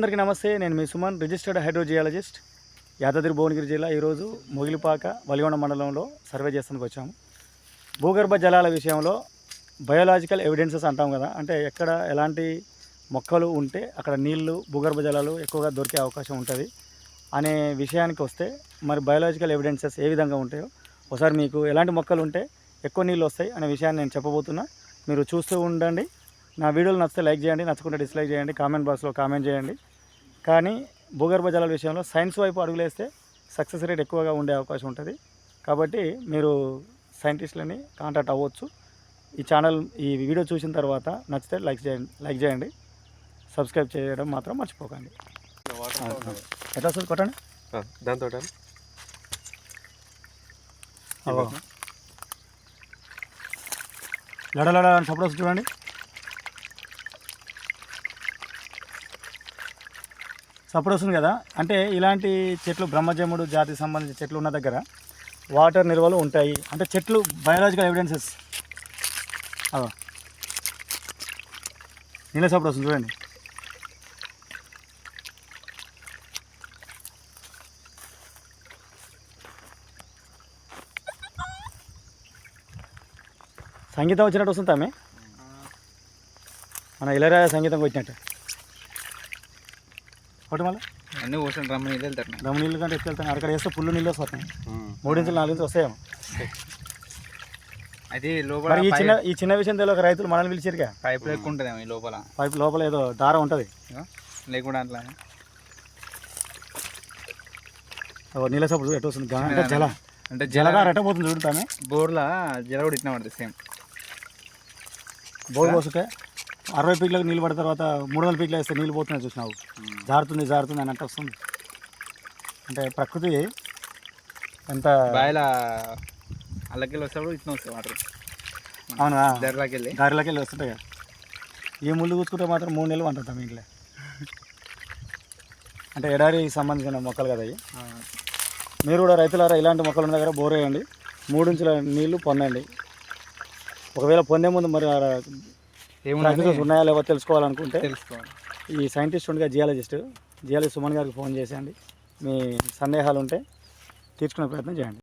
అందరికీ నమస్తే. నేను మీ సుమన్ రిజిస్టర్డ్ హైడ్రోజియాలజిస్ట్. యాదాద్రి భువనగిరి జిల్లా ఈరోజు మొగిలిపాక వలిగొండ మండలంలో సర్వే చేస్తానికి వచ్చాము. భూగర్భ జలాల విషయంలో బయోలాజికల్ ఎవిడెన్సెస్ అంటాం కదా. అంటే ఎక్కడ ఎలాంటి మొక్కలు ఉంటే అక్కడ నీళ్ళు భూగర్భ జలాలు ఎక్కువగా దొరికే అవకాశం ఉంటుంది అనే విషయానికి వస్తే మరి బయోలాజికల్ ఎవిడెన్సెస్ ఏ విధంగా ఉంటాయో ఒకసారి మీకు ఎలాంటి మొక్కలు ఉంటే ఎక్కువ నీళ్ళు వస్తాయి అనే విషయాన్ని నేను చెప్పబోతున్నా. మీరు చూస్తూ ఉండండి. నా వీడియోలు నచ్చితే లైక్ చేయండి నచ్చకుంటే డిస్లైక్ చేయండి కామెంట్ బాక్స్లో కామెంట్ చేయండి. కానీ భూగర్భ జలాల విషయంలో సైన్స్ వైపు అడుగులేస్తే సక్సెస్ రేట్ ఎక్కువగా ఉండే అవకాశం ఉంటుంది. కాబట్టి మీరు సైంటిస్టులని కాంటాక్ట్ అవ్వచ్చు. ఈ ఛానల్ ఈ వీడియో చూసిన తర్వాత నచ్చితే లైక్ చేయండి లైక్ చేయండి. సబ్స్క్రైబ్ చేయడం మాత్రం మర్చిపోకండి. ఎట్లా వస్తుంది కొట్టండి? దాంతో. లడ లడ అని సపోర్ట్ వస్తుంది చూడండి. సపోర్ట్ వస్తుంది కదా. అంటే ఇలాంటి చెట్లు బ్రహ్మజముడు జాతికి సంబంధించిన చెట్లు ఉన్న దగ్గర వాటర్ నిల్వలు ఉంటాయి. అంటే చెట్లు బయాలజికల్ ఎవిడెన్సెస్. అవ నీళ్ళ సపోర్ట్ వస్తుంది చూడండి. సంగీతం వచ్చినట్టు వస్తుంది ఆమె మన ఇలరాయ సంగీతం వచ్చినట్టు ఒకటి మళ్ళీ అన్ని ఓషన్ రమ్మ నీళ్ళు వెళ్తారు దమ్ము నీళ్ళు కంటే ఎక్కువ వెళ్తాను అక్కడ వేస్తే ఫుల్ నీళ్ళు వస్తాయి. మూడు ఇంచులు నాలుగు ఇంచులు వస్తాయేమో అయితే లోపల ఈ చిన్న ఈ చిన్న విషయం తెలియక రైతులు మనల్ని పిలిచిరుగా పైప్ లెక్క ఉంటుందేమో ఈ లోపల. పైపు లోపల ఏదో దారం ఉంటుంది. లేకుండా అట్లా నీళ్ళ సప్పుడు ఎటు వస్తుంది? అంటే జల. అంటే జల జలగా రెట్టబోతుంది చూడతామే బోర్లా జల కూడా ఇట్లా పడుతుంది సేమ్. బోర్ పోసుకే? అరవై పీట్లకు నీళ్ళు పడిన తర్వాత మూడు వందల పీట్లు వేస్తే నీళ్ళు పోతున్నాయి చూసినావు. జారుతుంది జారుతుంది అని అంటే వస్తుంది. అంటే ప్రకృతి ఎంత బాయిల అల్లకెళ్ళి వస్తాడు ఇట్లా వస్తాయి వాటర్. అవునా? దర్లాకి వెళ్ళి దారిలోకి వెళ్ళి వస్తుంటాయి కదా. ఈ ముళ్ళు కూర్చుకుంటే మాత్రం మూడు నెలలు అంటుంటాం ఇంట్లో. అంటే ఎడారికి సంబంధించిన మొక్కలు కదా ఇవి. మీరు కూడా రైతులారా ఇలాంటి మొక్కలు ఉన్న దగ్గర బోర్ వేయండి. మూడు ఇంచుల నీళ్ళు పొందండి. ఒకవేళ పొందే ముందు మరి ప్రాక్టీసెస్ ఉన్నాయా లేవో తెలుసుకోవాలనుకుంటే తెలుసుకోవాలి. ఈ సైంటిస్ట్ ఉండగా జియాలజిస్ట్ జియాలజిస్ట్ సుమన్ గారికి ఫోన్ చేసేయండి. మీ సందేహాలు ఉంటే తీర్చుకునే ప్రయత్నం చేయండి.